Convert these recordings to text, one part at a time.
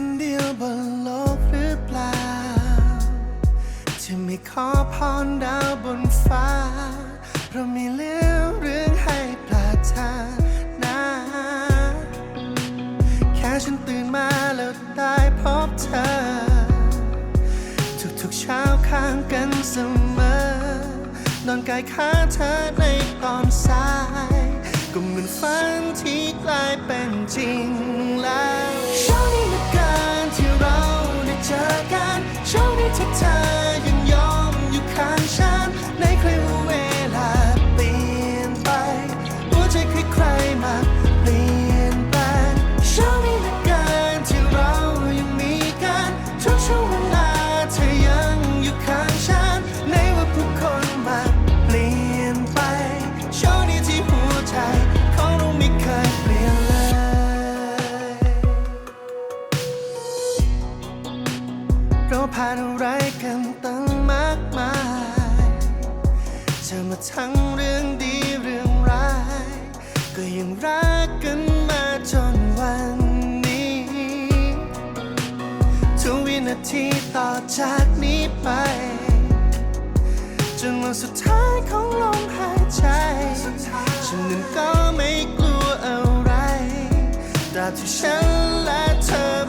คนเดียวบนโลกหรือเปล่าที่ไม่ขอพรดาวบนฟ้า เพราะมีเหลือเรื่องให้ปรารถนาแค่ฉันตื่นมาแล้วได้พบเธอ ทุกๆเช้าข้างกันเสมอนอนกายขาเธอในตอนสาย ก็เหมือนฝันที่กลายเป็นจริงแล้ว กันโชคดีที่เธอ เราผ่านอะไรกันตั้งมากมายเจอมาทั้งเรื่องดีเรื่องร้าย ก็ยังรักกันมาจนวันนี้ทุกวินาทีต่อจากนี้ไปจนวันสุดท้ายของลมหายใจ ฉันนั้นก็ไม่กลัวอะไรตราบที่ฉันและเธอ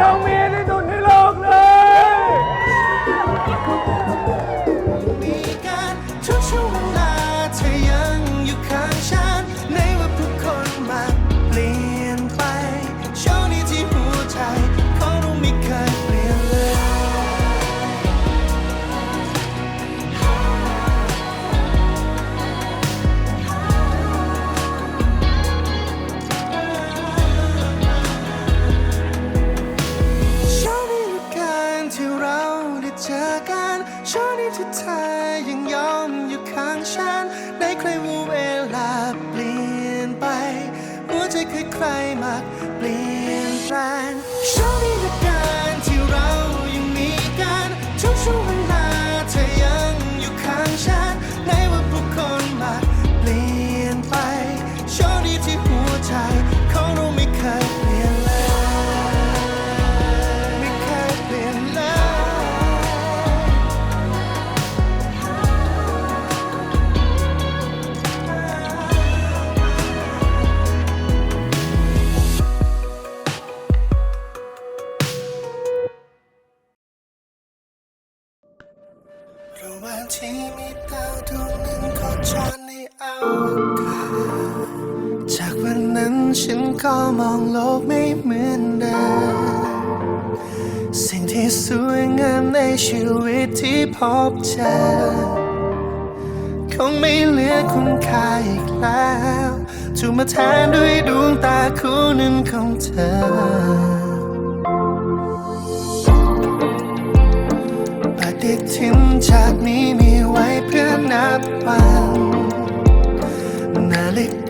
รัก ม จากวันนั้นฉันก็มองโลกไม่เหมือนเดิม สิ่งที่สวยงามในชีวิตที่พบเจอ คงไม่เหลือคุณค่าอีกแล้วถูกมาแทนด้วยดวงตาคู่หนึ่งของเธอปฏิทินจากนี้มีไว้เพื่อนับวัน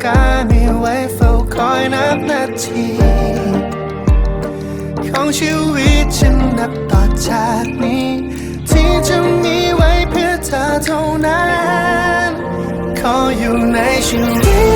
กามีไว้เฝ้าคอยนับนาที ของชีวิตฉันนับต่อจากนี้ ที่จะมีไว้เพื่อเธอเท่านั้น ขออยู่ในชีวิต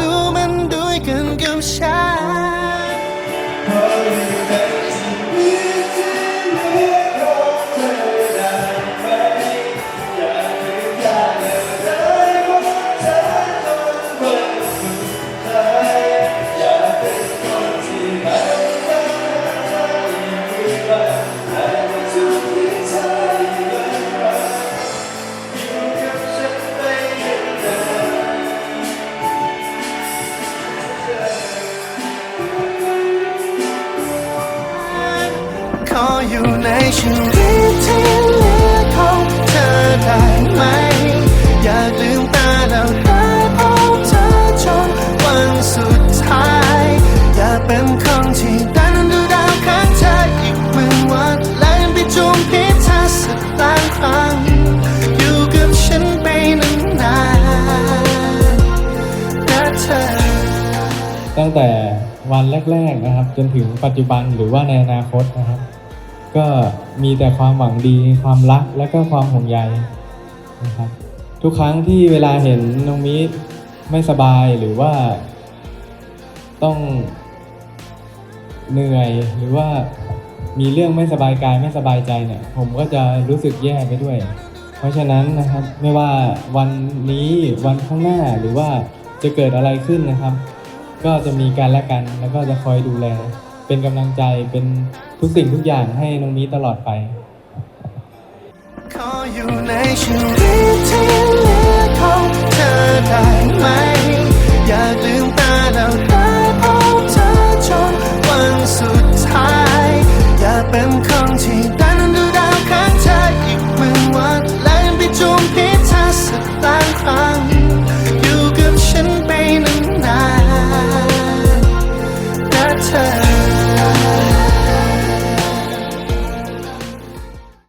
ดูมันด้วยกันกับฉัน ชีวิตที่เหลือของเธอได้ไหม อยากลืมตาแล้วได้พบเธอจนวันสุดท้าย อยากเป็นคนที่ดันดูดาวข้างเธออีกหมื่นวันและยังไปจูมพิธอสักล้านครั้งอยู่กับฉันไปนานๆนะเธอ ตั้งแต่วันแรก ๆนะครับ จนถึงปัจจุบันหรือว่าในอนาคตนะครับ ก็มีแต่ความหวังดีความรักและก็ความห่วงใยนะครับ ทุกครั้งที่เวลาเห็นน้องมิไม่สบายหรือว่าต้องเหนื่อยหรือว่ามีเรื่องไม่สบายกายไม่สบายใจเนี่ย ผมก็จะรู้สึกแย่ไปด้วย เพราะฉะนั้นนะครับไม่ว่าวันนี้วันข้างหน้าหรือว่าจะเกิดอะไรขึ้นนะครับ ก็จะมีการและกันแล้วก็จะคอยดูแล เป็นกำลังใจเป็นทุกสิ่งทุกอย่างให้น้องมีตลอดไป ขออยู่ในชีวิ